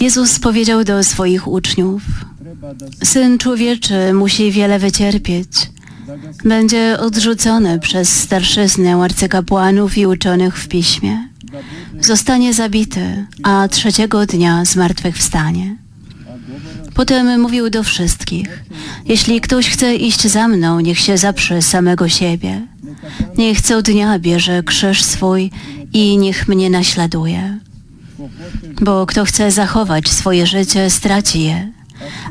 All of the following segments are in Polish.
Jezus powiedział do swoich uczniów, Syn człowieczy musi wiele wycierpieć. Będzie odrzucony przez starszyznę arcykapłanów i uczonych w piśmie. Zostanie zabity, a trzeciego dnia zmartwychwstanie. Potem mówił do wszystkich, jeśli ktoś chce iść za mną, niech się zaprze samego siebie. Niech co dnia bierze krzyż swój i niech mnie naśladuje. Bo kto chce zachować swoje życie, straci je.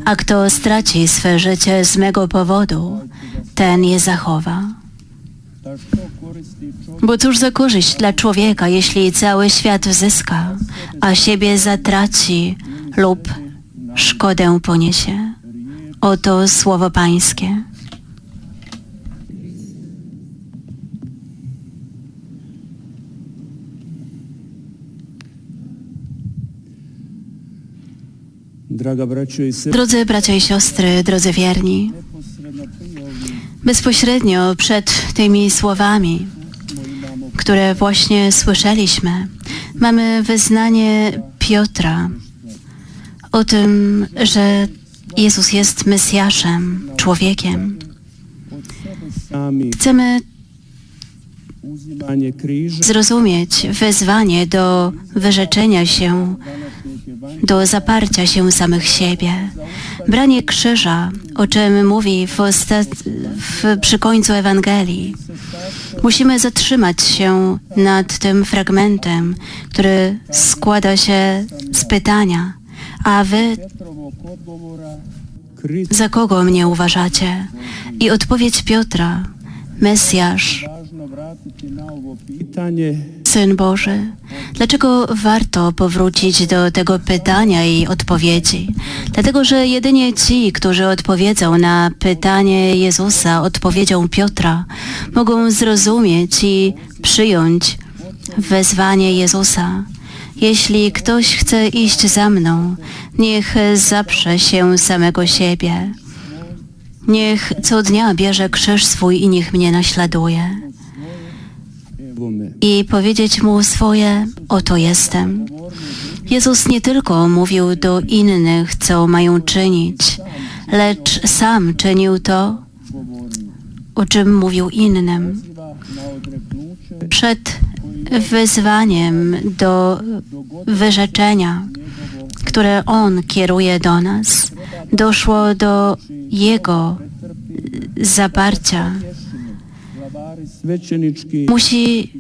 A kto straci swe życie z mego powodu, ten je zachowa. Bo cóż za korzyść dla człowieka, jeśli cały świat zyska, a siebie zatraci lub szkodę poniesie? Oto słowo Pańskie. Drodzy bracia i siostry, drodzy wierni, bezpośrednio przed tymi słowami, które właśnie słyszeliśmy, mamy wyznanie Piotra o tym, że Jezus jest Mesjaszem, człowiekiem. Chcemy zrozumieć wezwanie do wyrzeczenia się, do zaparcia się samych siebie. Branie krzyża, o czym mówi w w, przy końcu Ewangelii. Musimy zatrzymać się nad tym fragmentem, który składa się z pytania, a wy za kogo mnie uważacie? I odpowiedź Piotra, Mesjasz, Syn Boży. Dlaczego warto powrócić do tego pytania i odpowiedzi? Dlatego, że jedynie ci, którzy odpowiedzą na pytanie Jezusa odpowiedzią Piotra, mogą zrozumieć i przyjąć wezwanie Jezusa. Jeśli ktoś chce iść za mną, niech zaprze się samego siebie. Niech co dnia bierze krzyż swój i niech mnie naśladuje i powiedzieć mu swoje, oto jestem. Jezus nie tylko mówił do innych, co mają czynić, lecz sam czynił to, o czym mówił innym. Przed wyzwaniem do wyrzeczenia, które On kieruje do nas, doszło do Jego zaparcia. glavari svećenički Musi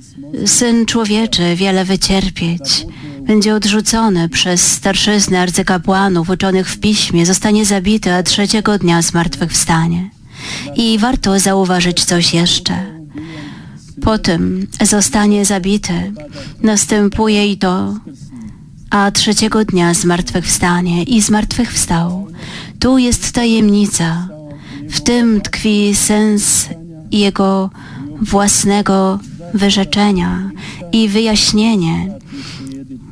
Syn Człowieczy wiele wycierpieć. Będzie odrzucony przez starszyznę arcykapłanów uczonych w piśmie, zostanie zabity, a trzeciego dnia zmartwychwstanie. I warto zauważyć coś jeszcze. Po tym zostanie zabity, następuje i to, a trzeciego dnia zmartwychwstanie i zmartwychwstał. Tu jest tajemnica, w tym tkwi sens jego własnego wyrzeczenia i wyjaśnienie,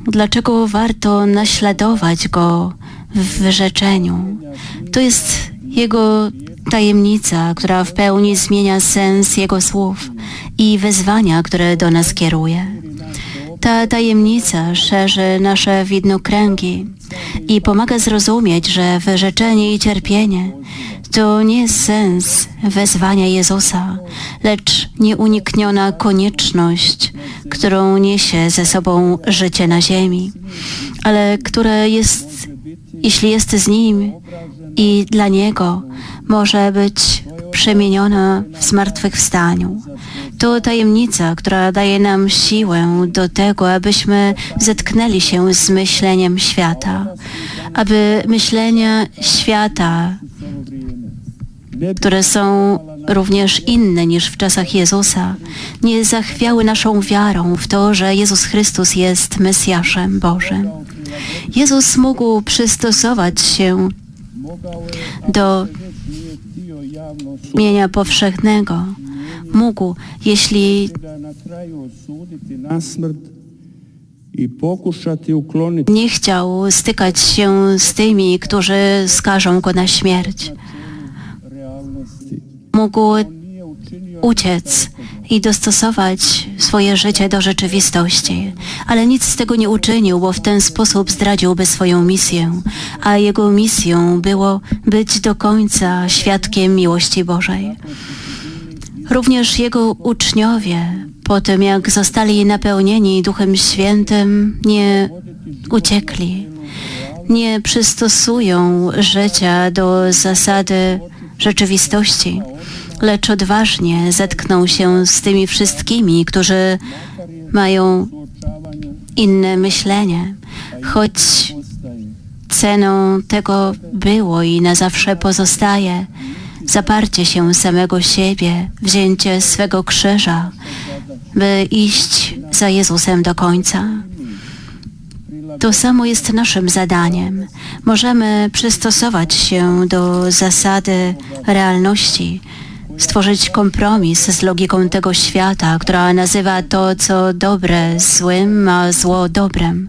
dlaczego warto naśladować go w wyrzeczeniu. To jest jego tajemnica, która w pełni zmienia sens jego słów i wezwania, które do nas kieruje. Ta tajemnica szerzy nasze widnokręgi i pomaga zrozumieć, że wyrzeczenie i cierpienie to nie sens wezwania Jezusa, lecz nieunikniona konieczność, którą niesie ze sobą życie na ziemi, ale które jest, jeśli jest z Nim i dla Niego, może być przemieniona w zmartwychwstaniu. To tajemnica, która daje nam siłę do tego, abyśmy zetknęli się z myśleniem świata, aby myślenia świata, które są również inne niż w czasach Jezusa, nie zachwiały naszą wiarą w to, że Jezus Chrystus jest Mesjaszem Bożym. Jezus mógł przystosować się do mienia powszechnego. Mógł, jeśli nie chciał stykać się z tymi, którzy skażą go na śmierć. Mógł uciec i dostosować swoje życie do rzeczywistości. Ale nic z tego nie uczynił, bo w ten sposób zdradziłby swoją misję, a jego misją było być do końca świadkiem miłości Bożej. Również jego uczniowie, po tym jak zostali napełnieni Duchem Świętym, nie uciekli, nie przystosują życia do zasady rzeczywistości, lecz odważnie zetkną się z tymi wszystkimi, którzy mają inne myślenie, choć ceną tego było i na zawsze pozostaje zaparcie się samego siebie, wzięcie swego krzyża, by iść za Jezusem do końca. To samo jest naszym zadaniem. Możemy przystosować się do zasady realności, stworzyć kompromis z logiką tego świata, która nazywa to, co dobre złym, a zło dobrem.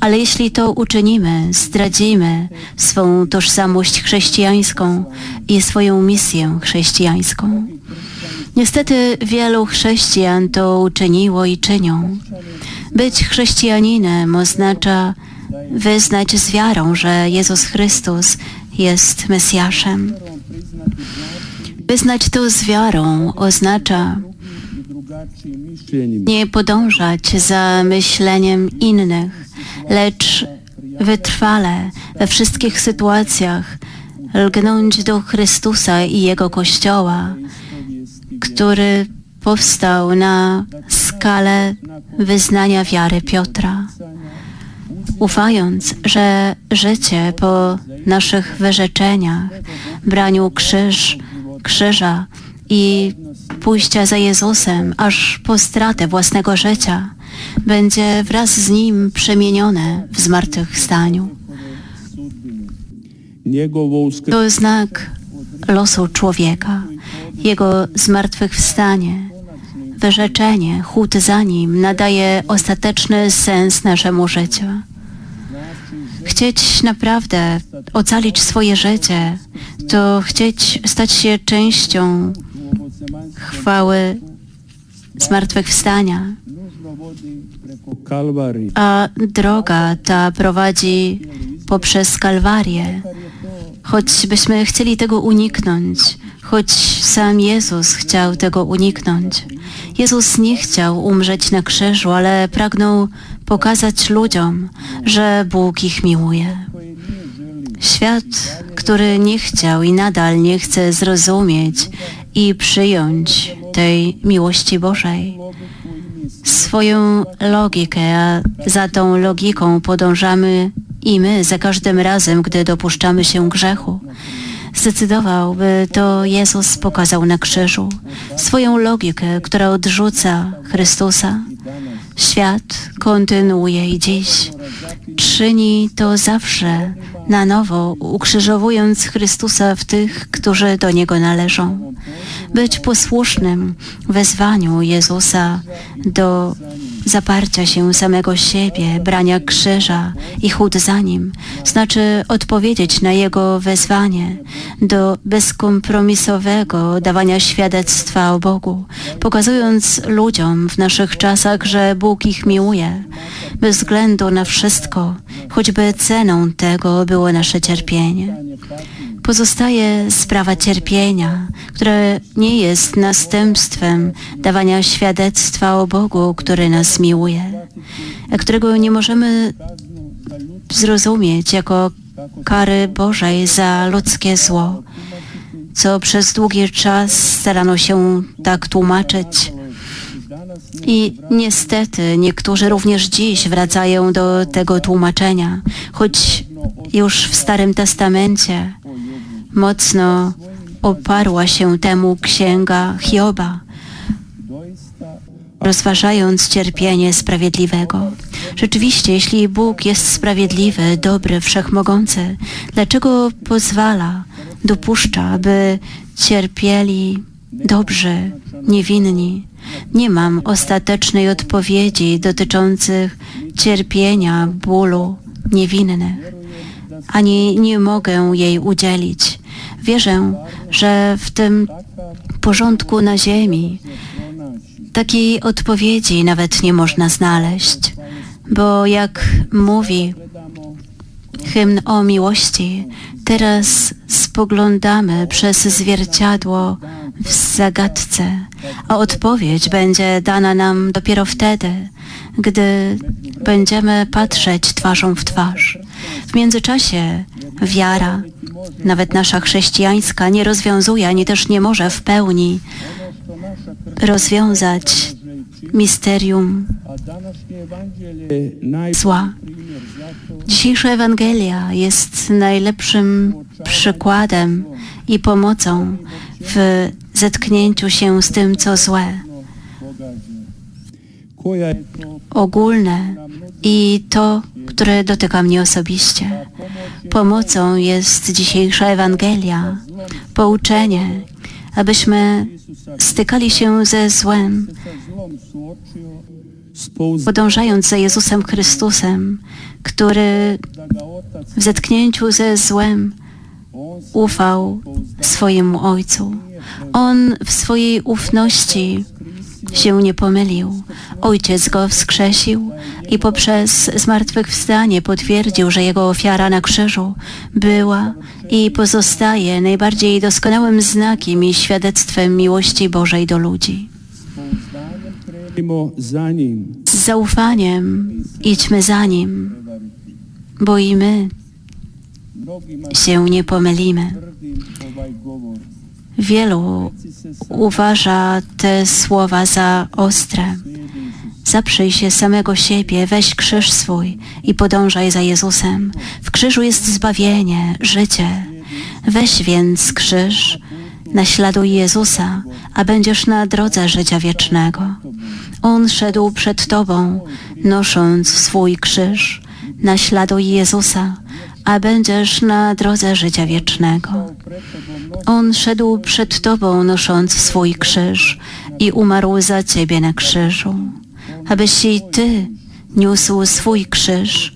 Ale jeśli to uczynimy, zdradzimy swą tożsamość chrześcijańską i swoją misję chrześcijańską. Niestety wielu chrześcijan to uczyniło i czynią. Być chrześcijaninem oznacza wyznać z wiarą, że Jezus Chrystus jest Mesjaszem. Wyznać to z wiarą oznacza nie podążać za myśleniem innych, lecz wytrwale we wszystkich sytuacjach lgnąć do Chrystusa i Jego Kościoła, który powstał na skalę wyznania wiary Piotra. Ufając, że życie po naszych wyrzeczeniach, braniu krzyż, krzyża i pójścia za Jezusem aż po stratę własnego życia będzie wraz z Nim przemienione w zmartwychwstaniu. To znak losu człowieka, jego zmartwychwstanie, wyrzeczenie, chód za nim nadaje ostateczny sens naszemu życiu. Chcieć naprawdę ocalić swoje życie, to chcieć stać się częścią chwały zmartwychwstania, a droga ta prowadzi poprzez Kalwarię. Choćbyśmy chcieli tego uniknąć, choć sam Jezus chciał tego uniknąć. Jezus nie chciał umrzeć na krzyżu, ale pragnął pokazać ludziom, że Bóg ich miłuje. Świat, który nie chciał i nadal nie chce zrozumieć i przyjąć tej miłości Bożej. Swoją logikę, a za tą logiką podążamy i my za każdym razem, gdy dopuszczamy się grzechu. Zdecydował, by to Jezus pokazał na krzyżu swoją logikę, która odrzuca Chrystusa. Świat kontynuuje i dziś. Czyni to zawsze na nowo, ukrzyżowując Chrystusa w tych, którzy do Niego należą. Być posłusznym wezwaniu Jezusa do zaparcia się samego siebie, brania krzyża i chód za Nim, znaczy odpowiedzieć na Jego wezwanie do bezkompromisowego dawania świadectwa o Bogu, pokazując ludziom w naszych czasach, że Bóg ich miłuje, bez względu na wszystko, choćby ceną tego było nasze cierpienie. Pozostaje sprawa cierpienia, które nie jest następstwem dawania świadectwa o Bogu, który nas miłuje, a którego nie możemy zrozumieć jako kary Bożej za ludzkie zło, co przez długi czas starano się tak tłumaczyć. I niestety niektórzy również dziś wracają do tego tłumaczenia, choć już w Starym Testamencie mocno oparła się temu księga Hioba, rozważając cierpienie sprawiedliwego. Rzeczywiście, jeśli Bóg jest sprawiedliwy, dobry, wszechmogący, dlaczego pozwala, dopuszcza, aby cierpieli dobrzy, niewinni? Nie mam ostatecznej odpowiedzi dotyczących cierpienia, bólu niewinnych, ani nie mogę jej udzielić. Wierzę, że w tym porządku na ziemi Takiej odpowiedzi nawet nie można znaleźć, bo jak mówi hymn o miłości, teraz spoglądamy przez zwierciadło w zagadce, a odpowiedź będzie dana nam dopiero wtedy, gdy będziemy patrzeć twarzą w twarz. W międzyczasie wiara, nawet nasza chrześcijańska, nie rozwiązuje ani też nie może w pełni rozwiązać misterium zła. Dzisiejsza Ewangelia jest najlepszym przykładem i pomocą w zetknięciu się z tym, co złe, ogólne i to, które dotyka mnie osobiście. Pomocą jest dzisiejsza Ewangelia, pouczenie, abyśmy stykali się ze złem, podążając za Jezusem Chrystusem, który w zetknięciu ze złem ufał swojemu Ojcu. On w swojej ufności się nie pomylił. Ojciec go wskrzesił i poprzez zmartwychwstanie potwierdził, że jego ofiara na krzyżu była i pozostaje najbardziej doskonałym znakiem i świadectwem miłości Bożej do ludzi. Z zaufaniem idźmy za Nim, bo i my się nie pomylimy. Wielu uważa te słowa za ostre. Zaprzyj się samego siebie, weź krzyż swój i podążaj za Jezusem. W krzyżu jest zbawienie, życie. Weź więc krzyż, naśladuj Jezusa, a będziesz na drodze życia wiecznego. On szedł przed Tobą, nosząc swój krzyż. Naśladuj Jezusa, a będziesz na drodze życia wiecznego. On szedł przed Tobą, nosząc swój krzyż i umarł za Ciebie na krzyżu, abyś i Ty niósł swój krzyż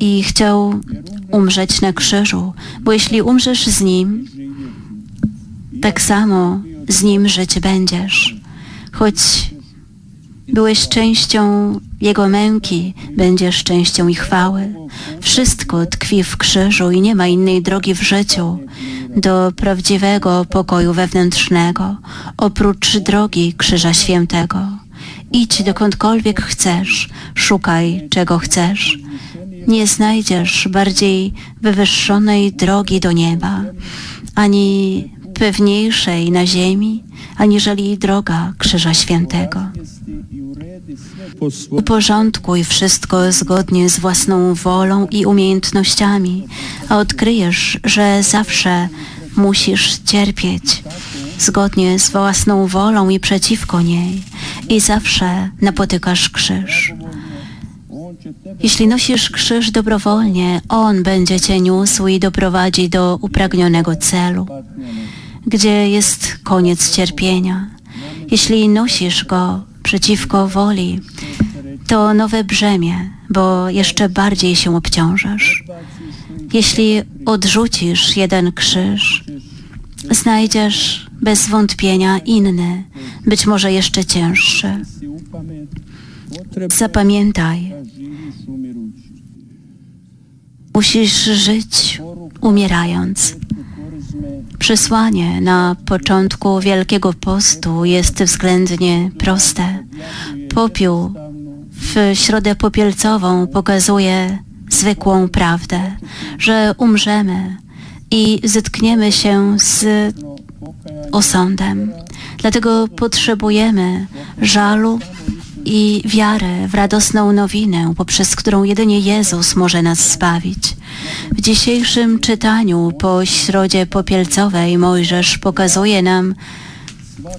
i chciał umrzeć na krzyżu, bo jeśli umrzesz z Nim, tak samo z Nim żyć będziesz. Choć byłeś częścią Jego męki, będziesz częścią i chwały. Wszystko tkwi w krzyżu i nie ma innej drogi w życiu do prawdziwego pokoju wewnętrznego, oprócz drogi Krzyża Świętego. Idź dokądkolwiek chcesz, szukaj czego chcesz. Nie znajdziesz bardziej wywyższonej drogi do nieba, ani pewniejszej na ziemi, aniżeli droga Krzyża Świętego. Uporządkuj wszystko zgodnie z własną wolą i umiejętnościami, a odkryjesz, że zawsze musisz cierpieć zgodnie z własną wolą i przeciwko niej i zawsze napotykasz krzyż. Jeśli nosisz krzyż dobrowolnie, On będzie cię niósł i doprowadzi do upragnionego celu, gdzie jest koniec cierpienia. Jeśli nosisz go przeciwko woli, to nowe brzemię, bo jeszcze bardziej się obciążasz. Jeśli odrzucisz jeden krzyż, znajdziesz bez wątpienia inny, być może jeszcze cięższy. Zapamiętaj, musisz żyć umierając. Przesłanie na początku Wielkiego Postu jest względnie proste. Popiół w środę popielcową pokazuje zwykłą prawdę, że umrzemy i zetkniemy się z osądem. Dlatego potrzebujemy żalu i wiarę w radosną nowinę, poprzez którą jedynie Jezus może nas zbawić. W dzisiejszym czytaniu po środzie popielcowej Mojżesz pokazuje nam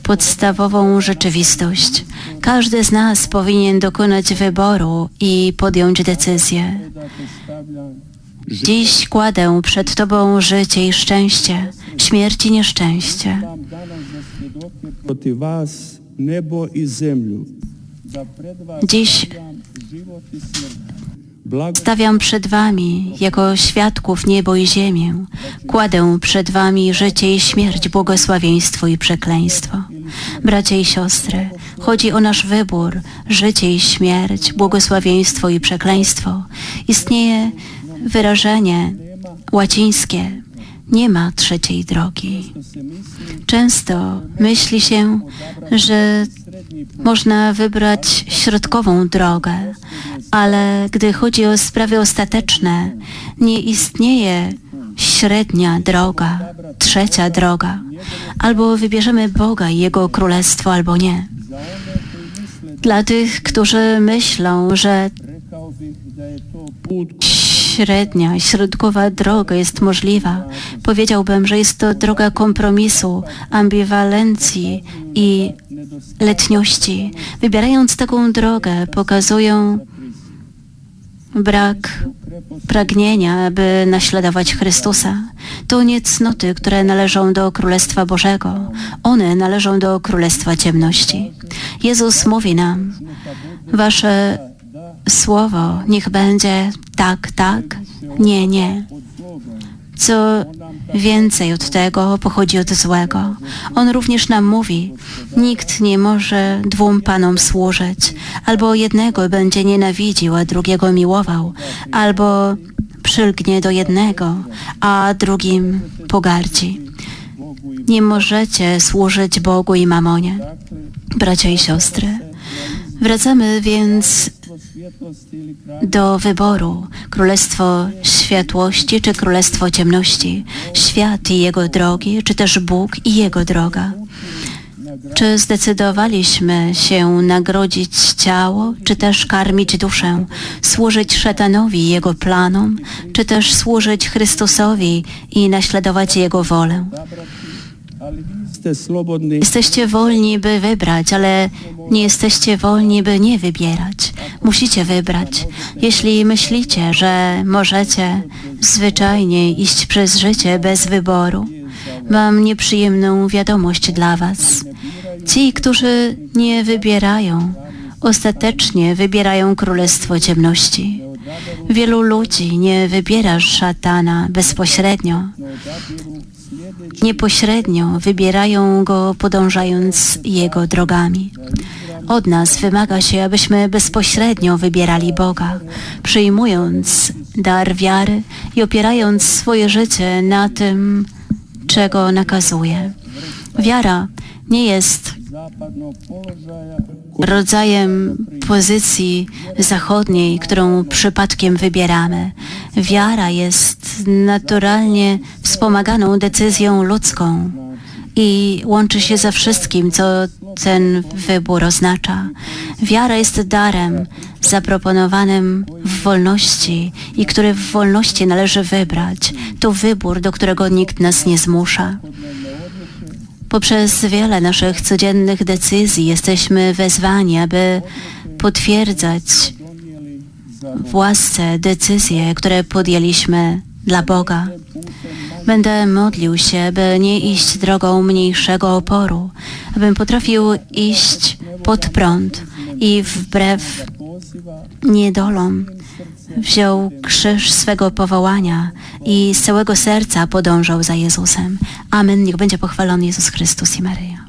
podstawową rzeczywistość. Każdy z nas powinien dokonać wyboru i podjąć decyzję. Dziś kładę przed Tobą życie i szczęście, śmierć i nieszczęście. Dziś Stawiam przed Wami jako świadków niebo i ziemię. Kładę przed Wami życie i śmierć, błogosławieństwo i przekleństwo. Bracia i siostry, Chodzi o nasz wybór, życie i śmierć, błogosławieństwo i przekleństwo. Istnieje wyrażenie łacińskie. Nie ma trzeciej drogi. Często myśli się, że można wybrać środkową drogę, ale gdy chodzi o sprawy ostateczne, nie istnieje średnia droga, trzecia droga. Albo wybierzemy Boga i Jego Królestwo, albo nie. Dla tych, którzy myślą, że średnia, środkowa droga jest możliwa, powiedziałbym, że jest to droga kompromisu, ambiwalencji i letniości. Wybierając taką drogę, pokazują brak pragnienia, aby naśladować Chrystusa. To nie cnoty, które należą do Królestwa Bożego. One należą do Królestwa Ciemności. Jezus mówi nam, wasze słowo niech będzie tak, tak, nie, nie. Co więcej od tego pochodzi od złego. On również nam mówi, nikt nie może dwóm panom służyć, albo jednego będzie nienawidził, a drugiego miłował, albo przylgnie do jednego, a drugim pogardzi. Nie możecie służyć Bogu i mamonie. Bracia i siostry, wracamy więc do wyboru królestwo światłości czy królestwo ciemności, świat i jego drogi, czy też Bóg i jego droga. Czy zdecydowaliśmy się nagrodzić ciało, czy też karmić duszę, służyć szatanowi i jego planom, czy też służyć Chrystusowi i naśladować jego wolę? Jesteście wolni, by wybrać, ale nie jesteście wolni, by nie wybierać. Musicie wybrać. Jeśli myślicie, że możecie zwyczajnie iść przez życie bez wyboru, mam nieprzyjemną wiadomość dla Was. Ci, którzy nie wybierają, ostatecznie wybierają Królestwo Ciemności. Wielu ludzi nie wybiera szatana bezpośrednio, Niepośrednio wybierają go podążając jego drogami. Od nas wymaga się, abyśmy bezpośrednio wybierali Boga, przyjmując dar wiary i opierając swoje życie na tym, czego nakazuje. Wiara nie jest rodzajem pozycji zachodniej, którą przypadkiem wybieramy. Wiara jest naturalnie wspomaganą decyzją ludzką i łączy się ze wszystkim, co ten wybór oznacza. Wiara jest darem zaproponowanym w wolności i który w wolności należy wybrać. To wybór, do którego nikt nas nie zmusza. Poprzez wiele naszych codziennych decyzji jesteśmy wezwani, aby potwierdzać donijeli za w łasce decyzje, które podjęliśmy dla Boga. Będę modlił się, by nie iść drogą mniejszego oporu, abym potrafił iść pod prąd i wbrew niedolom wziął krzyż swego powołania i z całego serca podążał za Jezusem. Amen. Niech będzie pochwalony Jezus Chrystus i Maryja.